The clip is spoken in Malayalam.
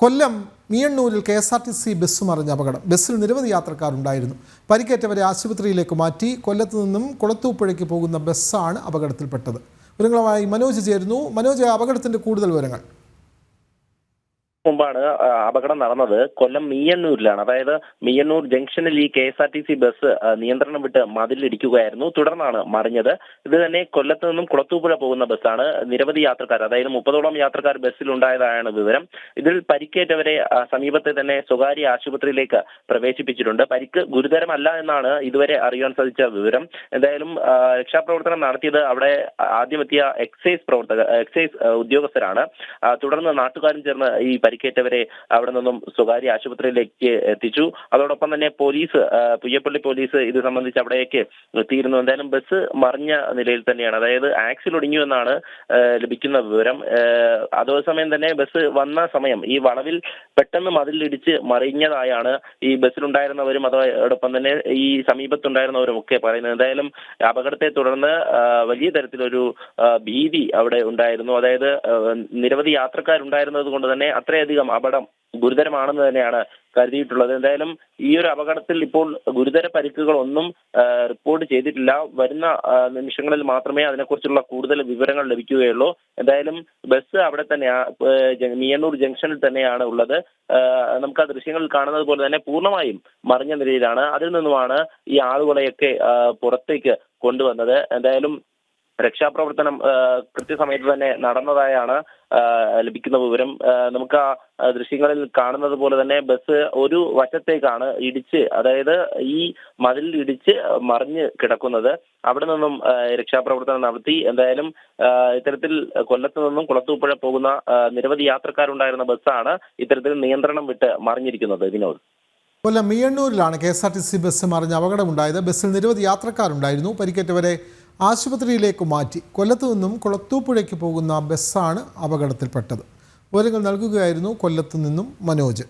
കൊല്ലം മീയണ്ണൂരിൽ K S R T C bus മറിഞ്ഞ അപകടം. ബസ്സിൽ നിരവധി യാത്രക്കാരുണ്ടായിരുന്നു. പരിക്കേറ്റവരെ ആശുപത്രിയിലേക്ക് മാറ്റി കൊല്ലത്തു നിന്നും കുളത്തൂപ്പുഴയ്ക്ക് പോകുന്ന ബസ്സാണ് അപകടത്തിൽപ്പെട്ടത്. വിവരങ്ങളുമായി മനോജ് ചേരുന്നു. മനോജ് അപകടത്തിന്റെ കൂടുതൽ വിവരങ്ങൾ. മുമ്പാണ് അപകടം നടന്നത്. കൊല്ലം മീയന്നൂരിലാണ്. അതായത് മീയന്നൂർ ജംഗ്ഷനിൽ ഈ K S R T C bus നിയന്ത്രണം വിട്ട് മതിലിടിക്കുകയായിരുന്നു തുടർന്നാണ് മറിഞ്ഞത്. ഇത് തന്നെ കൊല്ലത്ത് നിന്നും കുളത്തൂപ്പുഴ പോകുന്ന ബസ്സാണ്. നിരവധി യാത്രക്കാർ അതായത് മുപ്പതോളം യാത്രക്കാർ ബസ്സിലുണ്ടായതാണ് വിവരം. ഇതിൽ പരിക്കേറ്റവരെ സമീപത്തെ തന്നെ സ്വകാര്യ ആശുപത്രിയിലേക്ക് പ്രവേശിപ്പിച്ചിട്ടുണ്ട്. പരിക്ക് ഗുരുതരമല്ല എന്നാണ് ഇതുവരെ അറിയാൻ സാധിച്ച വിവരം. എന്തായാലും രക്ഷാപ്രവർത്തനം നടത്തിയത് അവിടെ ആദ്യമെത്തിയ എക്സൈസ് പ്രവർത്തകർ എക്സൈസ് ഉദ്യോഗസ്ഥരാണ്. തുടർന്ന് നാട്ടുകാരും ചേർന്ന് ഈ പരിക്കേറ്റവരെ അവിടെ നിന്നും സ്വകാര്യ ആശുപത്രിയിലേക്ക് എത്തിച്ചു. അതോടൊപ്പം തന്നെ പോലീസ് പുയ്യപ്പള്ളി പോലീസ് ഇത് സംബന്ധിച്ച് അവിടേക്ക് എത്തിയിരുന്നു. എന്തായാലും ബസ് മറിഞ്ഞ നിലയിൽ തന്നെയാണ്. അതായത് ആക്സിൽ ഒടിഞ്ഞു എന്നാണ് ലഭിക്കുന്ന വിവരം. അതേസമയം തന്നെ ബസ് വന്ന സമയം ഈ വളവിൽ പെട്ടെന്ന് മതിലിടിച്ച് മറിഞ്ഞതായാണ് ഈ ബസ്സിലുണ്ടായിരുന്നവരും അതോടൊപ്പം തന്നെ ഈ സമീപത്തുണ്ടായിരുന്നവരും ഒക്കെ പറയുന്നത്. എന്തായാലും അപകടത്തെ തുടർന്ന് വലിയ തരത്തിലൊരു ഭീതി അവിടെ ഉണ്ടായിരുന്നു. അതായത് നിരവധി യാത്രക്കാരുണ്ടായിരുന്നത് കൊണ്ട് തന്നെ അത്രയധികം അപകടം ഗുരുതരമാണെന്ന് തന്നെയാണ് കരുതിയിട്ടുള്ളത്. എന്തായാലും ഈ ഒരു അപകടത്തിൽ ഇപ്പോൾ ഗുരുതര പരിക്കുകളൊന്നും ഒന്നും റിപ്പോർട്ട് ചെയ്തിട്ടില്ല. വരുന്ന നിമിഷങ്ങളിൽ മാത്രമേ അതിനെക്കുറിച്ചുള്ള കൂടുതൽ വിവരങ്ങൾ ലഭിക്കുകയുള്ളൂ. എന്തായാലും ബസ് അവിടെ തന്നെ മിയണ്ണൂർ ജംഗ്ഷനിൽ തന്നെയാണ് ഉള്ളത്. നമുക്ക് ആ ദൃശ്യങ്ങളിൽ കാണുന്നത് പോലെ തന്നെ പൂർണമായും മറിഞ്ഞ നിലയിലാണ്. അതിൽ നിന്നുമാണ് ഈ ആളുകളെയൊക്കെ പുറത്തേക്ക് കൊണ്ടുവന്നത്. എന്തായാലും രക്ഷാപ്രവർത്തനം കൃത്യസമയത്ത് തന്നെ നടന്നതായാണ് ലഭിക്കുന്ന വിവരം. നമുക്ക് ആ ദൃശ്യങ്ങളിൽ കാണുന്നത് പോലെ തന്നെ ബസ് ഒരു വശത്തേക്കാണ് ഇടിച്ച് അതായത് ഈ മതിൽ ഇടിച്ച് മറിഞ്ഞ് കിടക്കുന്നത്. അവിടെ നിന്നും രക്ഷാപ്രവർത്തനം നടത്തി. എന്തായാലും ഇത്തരത്തിൽ കൊല്ലത്ത് നിന്നും കുളത്തൂപ്പുഴ പോകുന്ന നിരവധി യാത്രക്കാരുണ്ടായിരുന്ന ബസ്സാണ് ഇത്തരത്തിൽ നിയന്ത്രണം വിട്ട് മറിഞ്ഞിരിക്കുന്നത്. Vinod. Kollam മീയണ്ണൂരിലാണ് K S R T C bus മറിഞ്ഞ അപകടമുണ്ടായത്. ബസ്സിൽ നിരവധി യാത്രക്കാരുണ്ടായിരുന്നു. പരിക്കേറ്റവരെ ആശുപത്രിയിലേക്ക് മാറ്റി കൊല്ലത്തു നിന്നും കുളത്തൂപ്പുഴയ്ക്ക് പോകുന്ന ബസ്സാണ് അപകടത്തിൽപ്പെട്ടത്. വിവരങ്ങൾ നൽകുകയായിരുന്നു കൊല്ലത്തു നിന്നും മനോജ്.